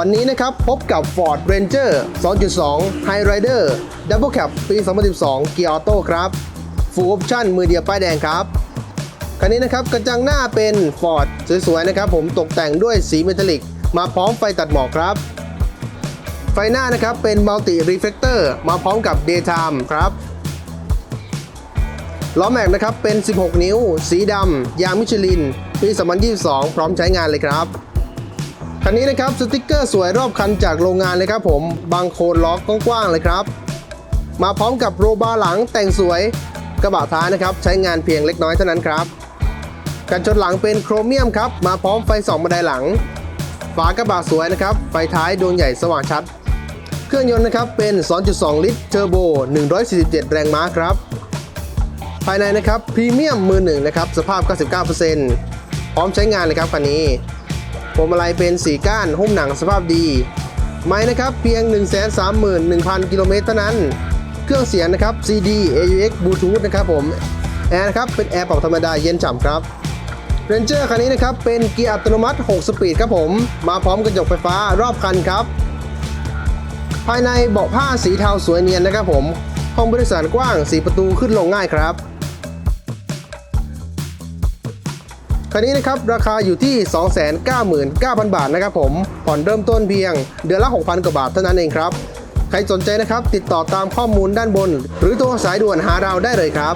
วันนี้นะครับพบกับ Ford Ranger 2.2 High Rider Double Cab ปี 2012 เกียร์ออโต้ครับ Full Option มือเดียวป้ายแดงครับ คันนี้นะครับกระจังหน้าเป็น Ford สวยๆนะครับผมตกแต่งด้วยสีเมทัลลิก มาพร้อมไฟตัดหมอกครับ ไฟหน้านะครับเป็น Multi Reflector มาพร้อมกับ Daytime ครับล้อแม็กนะครับเป็น 16 นิ้ว สีดำยางมิชลินปี 2022 พร้อมใช้งานเลยครับ คันนี้นะครับสติกเกอร์สวยรอบคันจากโรงงานเลยครับผมบางโคนล้อกว้างๆเลยครับ มาพร้อมกับโรบาร์หลังแต่งสวยกระบะท้ายนะครับ ใช้งานเพียงเล็กน้อยเท่านั้นครับ กันชนหลังเป็นโครเมียมครับ มาพร้อมไฟส่องบันไดหลัง ฝากระบะสวยนะครับ ไฟท้ายดวงใหญ่สว่างชัด เครื่องยนต์นะครับเป็น 2.2 ลิตรเทอร์โบ 147 แรงม้าครับ ภายในนะครับพรีเมียมมือหนึ่งนะครับสภาพ 99%พร้อมใช้งานเลยครับคันนี้ พวงมาลัยเป็นสีก้านหุ้มหนังสภาพดี ไม้นะครับเพียง 131,000 กิโลเมตรเท่านั้น เครื่องเสียงนะครับ CD AUX Bluetooth นะครับผม แอร์นะครับเป็นแอร์ปรับธรรมดาเย็นฉ่ำครับ Ranger คันนี้นะครับเป็นเกียร์อัตโนมัติ 6 สปีดครับผม มาพร้อมกระจกไฟฟ้ารอบคันครับ ภายในเบาะผ้าสีเทาสวยเนียนนะครับผม ห้องบริสารกว้าง 4 ประตูขึ้นลงง่ายครับ คันนี้นะครับราคาอยู่ที่ 299,000 บาทนะครับผมผ่อนเริ่มต้นเพียง เดือนละ 6,000 กว่าบาทเท่านั้นเองครับ ใครสนใจนะครับติดต่อตามข้อมูลด้านบน หรือโทรสายด่วนหาเราได้เลยครับ